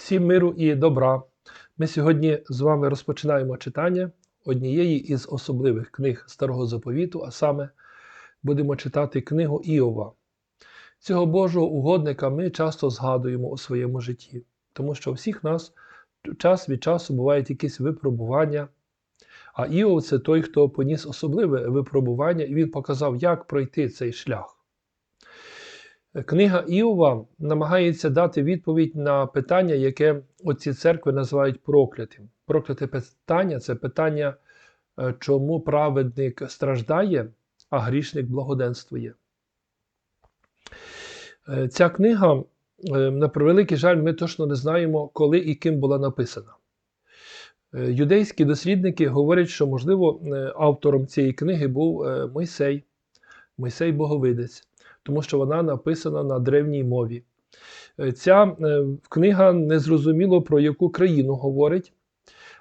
Всім миру і добра. Ми сьогодні з вами розпочинаємо читання однієї із особливих книг Старого Заповіту, а саме будемо читати книгу Іова. Цього Божого угодника ми часто згадуємо у своєму житті, тому що у всіх нас час від часу бувають якісь випробування. А Іов це той, хто поніс особливе випробування, і він показав, як пройти цей шлях. Книга Іова намагається дати відповідь на питання, яке оці церкви називають проклятим. Прокляте питання це питання, е, чому праведник страждає, а грішник благоденствує. Е, Ця книга, е, на превеликий жаль, ми точно не знаємо, коли і ким була написана. Юдейські дослідники говорять, що, можливо, автором цієї книги був Мойсей, Мойсей Боговидець, тому що вона написана на древній мові. Е, Ця е, книга незрозуміло про яку країну говорить,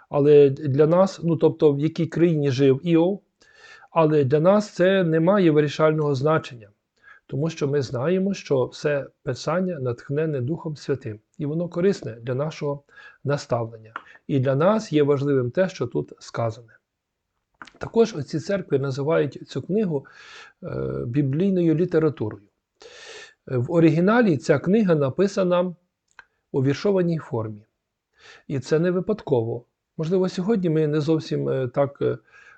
але для нас, ну тобто в якій країні жив Іов, але для нас це не має вирішального значення, тому що ми знаємо, що все писання натхнене Духом Святим, і воно корисне для нашого наставлення. І для нас є важливим те, що тут сказане. Також оці церкви називають цю книгу е, біблійною літературою. Е, В оригіналі ця книга написана у віршованій формі. І це не випадково. Можливо, сьогодні ми не зовсім е, так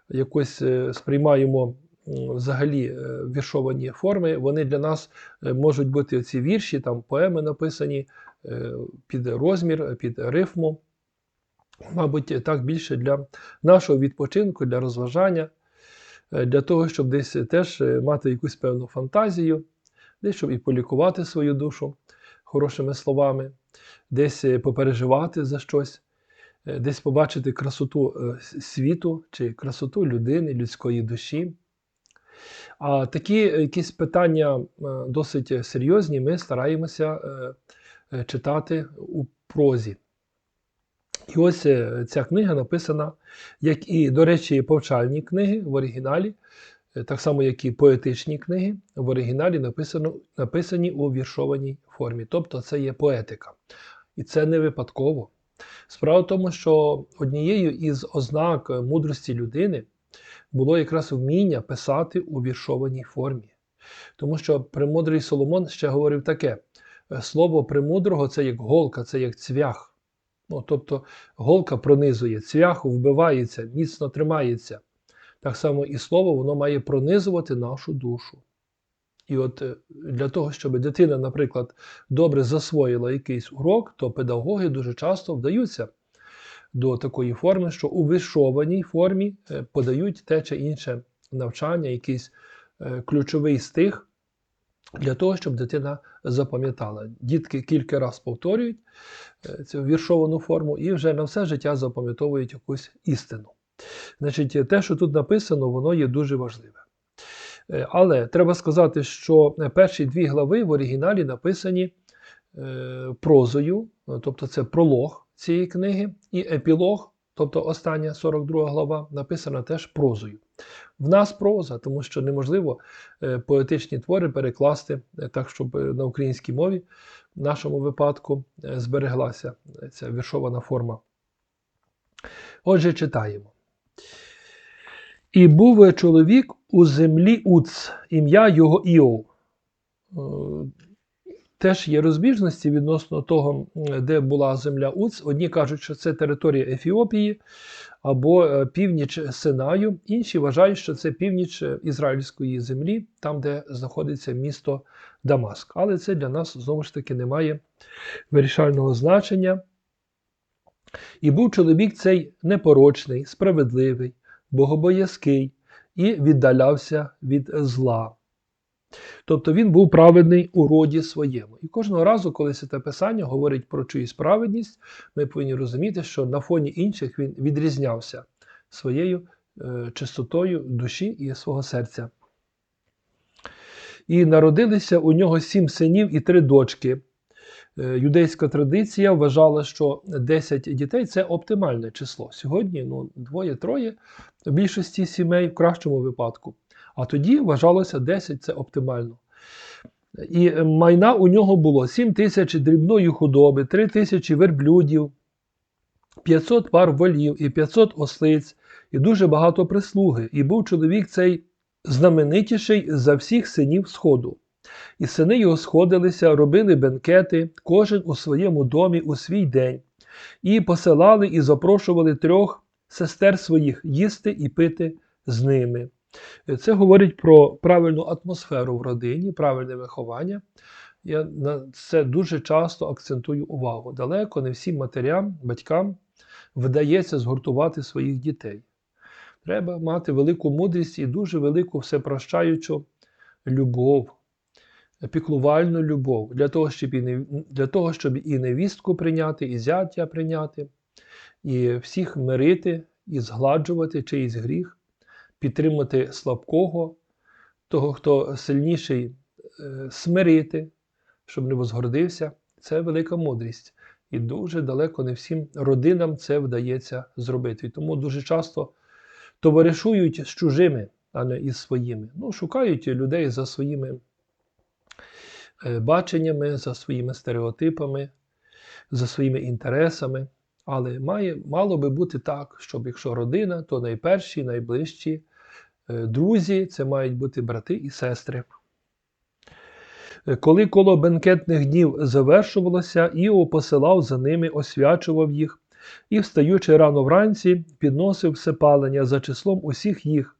якось сприймаємо взагалі віршовані форми. Вони для нас можуть бути оці вірші, там поеми написані під розмір, під рифму. Мабуть, так більше для нашого відпочинку, для розважання, е, для того, щоб десь теж е, мати якусь певну фантазію, десь щоб і полікувати свою душу хорошими словами, десь е, попереживати за щось, десь побачити красоту світу чи красоту людини, людської душі. А такі якісь питання досить серйозні ми стараємося читати у прозі. І ось е, ця книга написана, як і, до речі, повчальні книги в оригіналі, е, так само, як і поетичні книги, в оригіналі написано, написані у віршованій формі. Тобто це є поетика. І це не випадково. Справа в тому, що однією із ознак мудрості людини було якраз вміння писати у віршованій формі. Тому що премудрий Соломон ще говорив таке: е, слово премудрого це як голка, це як цвях. Ну, тобто голка пронизує, цвях вбивається, міцно тримається. Так само і слово воно має пронизувати нашу душу. І от е, для того, щоб дитина, наприклад, добре засвоїла якийсь урок, то педагоги дуже часто вдаються до такої форми, що у вишованій формі е, подають те чи інше навчання, якийсь е, ключовий стих для того, щоб дитина запам'ятала. Дітки кілька разів повторюють е, цю віршовану форму і вже на все життя запам'ятовують якусь істину. Значить, те, що тут написано, воно є дуже важливе. Е, Але треба сказати, що перші дві глави в оригіналі написані е, прозою, тобто це пролог цієї книги, і епілог, тобто остання 42 глава, написана теж прозою. В нас проза, тому що неможливо е, поетичні твори перекласти е, так, щоб е, на українській мові в нашому випадку збереглася ця віршована форма. Отже, читаємо. І був чоловік у землі Уц, ім'я його Іов. Теж є розбіжності відносно того, де була земля Уц. Одні кажуть, що це територія Ефіопії або е, північ Синаю, інші вважають, що це північ е, ізраїльської землі, там, де знаходиться місто Дамаск. Але це для нас знову ж таки не має вирішального значення. І був чоловік цей непорочний, справедливий, богобоязкий і віддалявся від зла. Тобто він був праведний у роді своєму. І кожного разу, коли Святе Писання говорить про чиюсь праведність, ми повинні розуміти, що на фоні інших він відрізнявся своєю е, чистотою душі і свого серця. І народилися у нього сім синів і три дочки. Е, Юдейська традиція вважала, що 10 дітей це оптимальне число. Сьогодні ну, двоє-троє в більшості сімей в кращому випадку. А тоді вважалося 10 це оптимально. І майна у нього було 7 тисяч дрібної худоби, 3 тисячі верблюдів, 500 пар волів і 500 ослиць, і дуже багато прислуги. І був чоловік цей знаменитіший за всіх синів Сходу. І сини його сходилися, робили бенкети, кожен у своєму домі у свій день, і посилали і запрошували трьох сестер своїх їсти і пити з ними. Це говорить про правильну атмосферу в родині, правильне виховання. Я на це дуже часто акцентую увагу. Далеко не всім матерям, батькам вдається згуртувати своїх дітей. Треба мати велику мудрість і дуже велику всепрощаючу любов, піклувальну любов для того, щоб і для того, щоб і невістку прийняти, і зятя прийняти, і всіх мирити, і згладжувати чиїсь гріх, підтримати слабкого, того, хто сильніший, е, смирити, щоб не возгордився. Це велика мудрість. І дуже далеко не всім родинам це вдається зробити. І тому дуже часто товаришують з чужими, а не із своїми. Ну, Шукають людей за своїми е, баченнями, за своїми стереотипами, за своїми інтересами. Але має, мало би бути так, щоб якщо родина, то найперші, найближчі друзі це мають бути брати і сестри. Е, Коли коло бенкетних днів завершувалося, Іов посилав за ними, освячував їх і, встаючи рано вранці, підносив всепалення за числом усіх їх,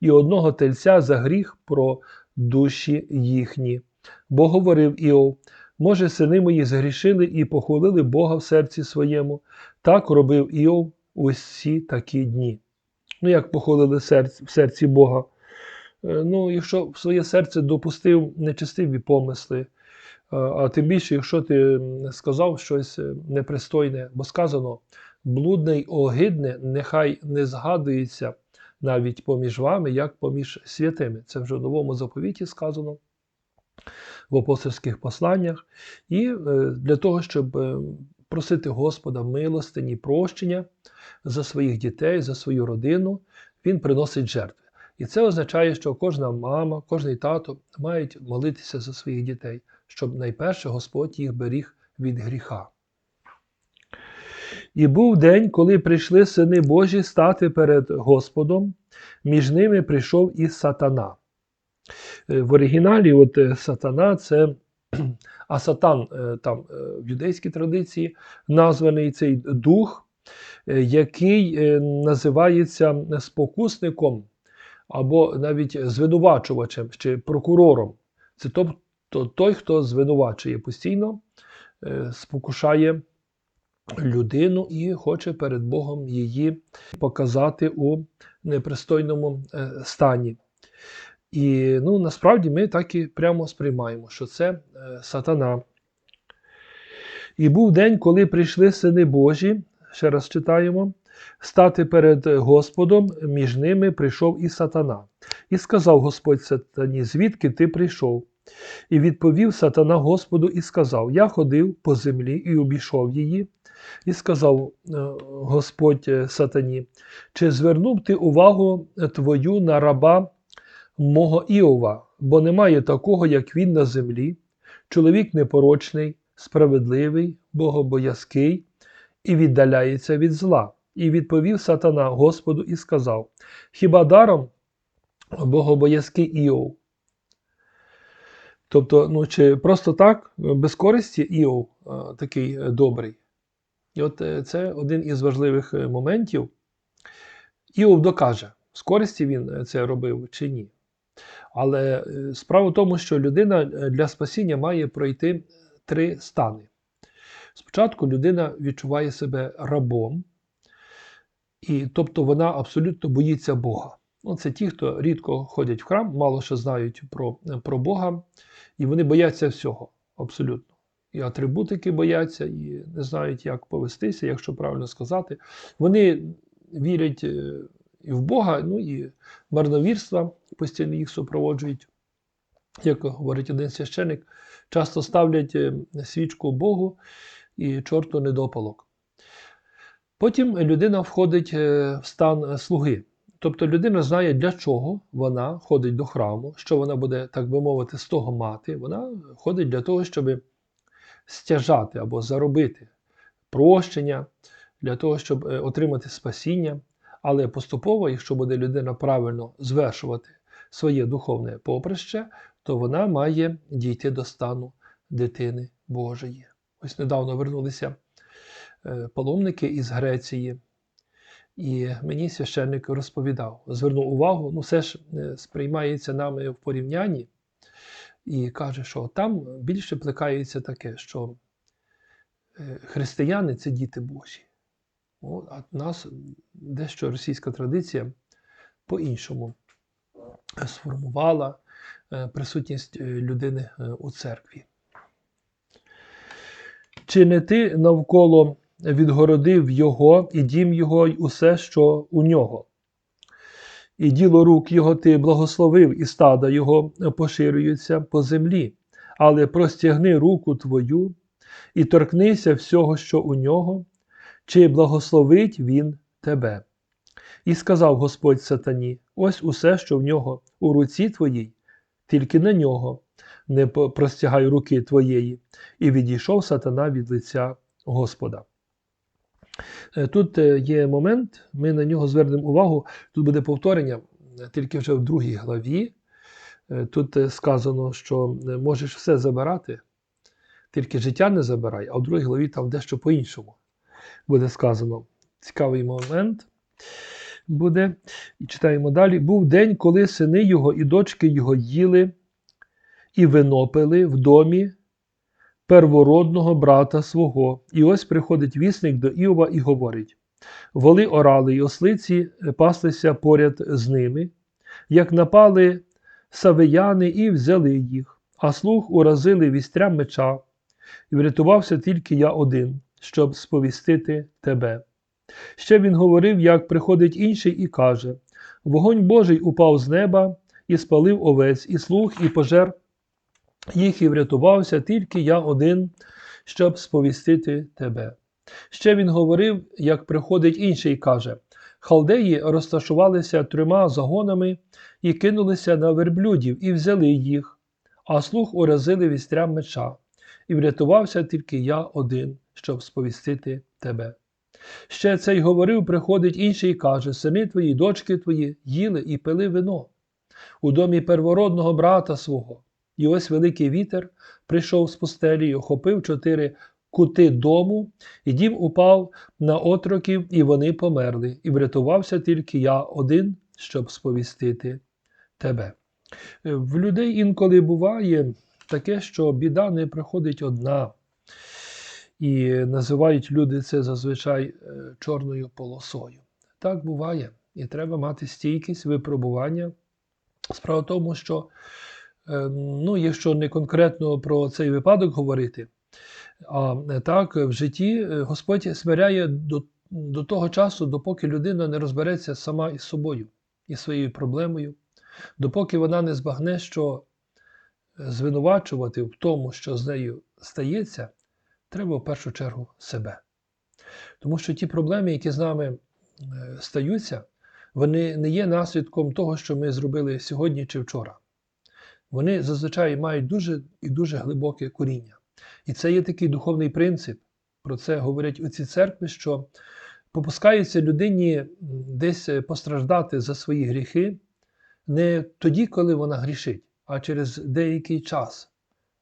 і одного тельця за гріх про душі їхні. Бо говорив Іов, може, сини мої згрішили і похулили Бога в серці своєму. Так робив Іов усі такі дні. Ну, як похулили серць- в серці Бога? Е, Ну, якщо в своє серце допустив нечестиві помисли, а- а тим більше, якщо ти сказав щось е, непристойне, бо сказано, блудне й огидне нехай не згадується навіть поміж вами, як поміж святими. Це вже в новому заповіті сказано в апостольських посланнях. І е, для того, щоб е, просити Господа милостині, прощення за своїх дітей, за свою родину, він приносить жертви. І це означає, що кожна мама, кожний тато мають молитися за своїх дітей, щоб найперше Господь їх беріг від гріха. І був день, коли прийшли сини Божі стати перед Господом, між ними прийшов і сатана. Е, В оригіналі от е, сатана це а сатан е, там е, в юдейській традиції названий цей дух, е, який називається спокусником або навіть звинувачувачем чи прокурором. Це тобто той, хто звинувачує постійно, спокушає людину і хоче перед Богом її показати у непристойному стані. І ну, насправді ми так і прямо сприймаємо, що це е, сатана. І був день, коли прийшли сини Божі, ще раз читаємо, стати перед Господом, між ними прийшов і сатана. І сказав Господь сатані, звідки ти прийшов? І відповів сатана Господу і сказав: Я ходив по землі і обійшов її. І сказав е, Господь е, сатані, чи звернув ти увагу твою на раба мого Іова, бо немає такого, як він на землі, чоловік непорочний, справедливий, богобоязкий і віддаляється від зла. І відповів сатана Господу і сказав: Хіба даром богобоязкий Іов? Тобто, ну чи просто так, без користі Іов такий е, добрий. І от е, це один із важливих е, моментів. Іов докаже, з користі він це робив чи ні. Але е, справа в тому, що людина е, для спасіння має пройти три стани. Спочатку людина відчуває себе рабом, і тобто вона абсолютно боїться Бога. Ну, це ті, хто рідко ходять в храм, мало що знають про, про Бога, і вони бояться всього абсолютно. І атрибутики бояться, і не знають, як повестися, якщо правильно сказати. Вони вірять е, і в Бога, ну і марновірства постійно їх супроводжують. Як говорить один священик, часто ставлять е, свічку Богу і чорту недопалок. Потім людина входить е, в стан слуги. Тобто людина знає, для чого вона ходить до храму, що вона буде, так би мовити, з того мати. Вона ходить для того, щоб стяжати або заробити прощення, для того, щоб е, отримати спасіння. Але поступово, якщо буде людина правильно звершувати своє духовне поприще, то вона має дійти до стану дитини Божої. Ось недавно вернулися е, паломники із Греції, і мені священник розповідав, звернув увагу, ну все ж е, сприймається нами в порівнянні, і каже, що там більше плекається таке, що е, християни це діти Божі. О, А нас дещо російська традиція по-іншому сформувала е, присутність е, людини е, у церкві. Чи не ти навколо відгородив його і дім його, й усе, що у нього? І діло рук його ти благословив, і стада його поширюються по землі, але простягни руку твою і торкнися всього, що у нього, чи благословить він тебе. І сказав Господь сатані: ось усе, що в нього у руці твоїй, тільки на нього не простягай руки твоєї. І відійшов сатана від лиця Господа. Е, Тут е, є момент, ми на нього звернемо увагу. Тут буде повторення, е, тільки вже в другій главі. Тут сказано, що можеш все забирати, тільки життя не забирай, а в другій главі там дещо по-іншому буде сказано. Цікавий момент буде. І читаємо далі. Був день, коли сини його і дочки його їли і вино пили в домі первородного брата свого. І ось приходить вісник до Іова і говорить: Воли орали й ослиці паслися поряд з ними, як напали савияни і взяли їх, а слух уразили вістрям меча, і врятувався тільки я один, щоб сповістити тебе. Ще він говорив, як приходить інший і каже: Вогонь Божий упав з неба і спалив овець, і слух, і пожер їх і врятувався тільки я один, щоб сповістити тебе. Ще він говорив, як приходить інший і каже: Халдеї розташувалися трьома загонами і кинулися на верблюдів, і взяли їх, а слух уразили вістрям меча, і врятувався тільки я один, щоб сповістити тебе. Ще цей говорив, приходить інший і каже: Сини твої, дочки твої їли і пили вино у домі первородного брата свого. І ось великий вітер прийшов з пустелі, охопив чотири кути дому, і дім упав на отроків, і вони померли, і врятувався тільки я один, щоб сповістити тебе. В людей інколи буває таке, що біда не приходить одна. І називають люди це зазвичай е, чорною полосою. Так буває. І треба мати стійкість, випробування. Справа в тому, що, е, ну, якщо не конкретно про цей випадок говорити, а так, в житті е, Господь смиряє до, до того часу, допоки людина не розбереться сама із собою, із своєю проблемою, допоки вона не збагне, що звинувачувати в тому, що з нею стається, треба в першу чергу себе. Тому що ті проблеми, які з нами е, стаються, вони не є наслідком того, що ми зробили сьогодні чи вчора. Вони зазвичай мають дуже і дуже глибоке коріння. І це є такий духовний принцип. Про це говорять у цій церкві, що попускається людині десь постраждати за свої гріхи не тоді, коли вона грішить, а через деякий час.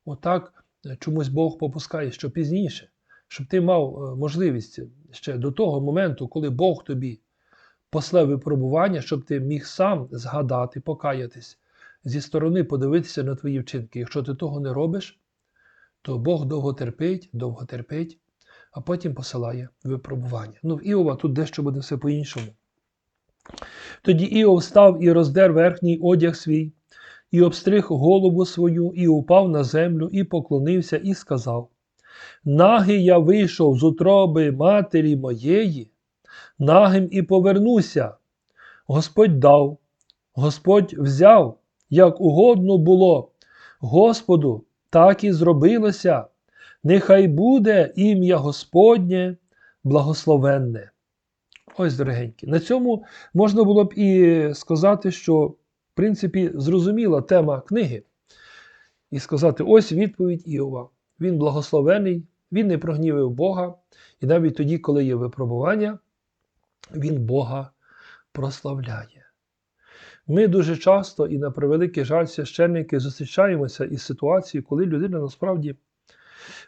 Отак чомусь Бог попускає, що пізніше, щоб ти мав можливість ще до того моменту, коли Бог тобі после випробування, щоб ти міг сам згадати, покаятись, зі сторони подивитися на твої вчинки. Якщо ти того не робиш, то Бог довго терпить, довго терпить, а потім посилає випробування. Ну, в Іова тут дещо буде все по-іншому. Тоді Іов став і роздер верхній одяг свій, і обстриг голову свою, і упав на землю, і поклонився, і сказав: Нагий я вийшов з утроби матері моєї, нагим і повернуся. Господь дав, Господь взяв, як угодно було. Господу, так і зробилося. Нехай буде ім'я Господнє благословенне. Ось, дорогенькі. На цьому можна було б і сказати, що, принципі, зрозуміла тема книги. І сказати: ось відповідь Іова. Він благословений, він не прогнівив Бога, і навіть тоді, коли є випробування, він Бога прославляє. Ми дуже часто і на превеликий жаль священники зустрічаємося із ситуацією, коли людина насправді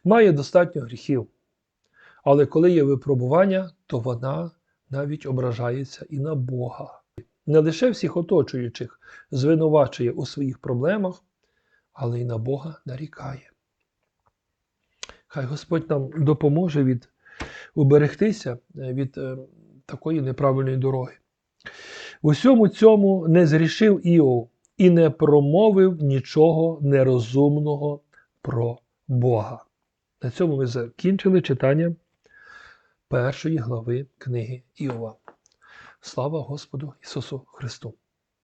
має достатньо гріхів. Але коли є випробування, то вона навіть ображається і на Бога. Не лише всіх оточуючих звинувачує у своїх проблемах, але й на Бога нарікає. Хай Господь нам допоможе від уберегтися від е, такої неправильної дороги. В усьому цьому не зрішив Іов і не промовив нічого нерозумного про Бога. На цьому ми закінчили читання першої глави книги Іова. Слава Господу Ісусу Христу!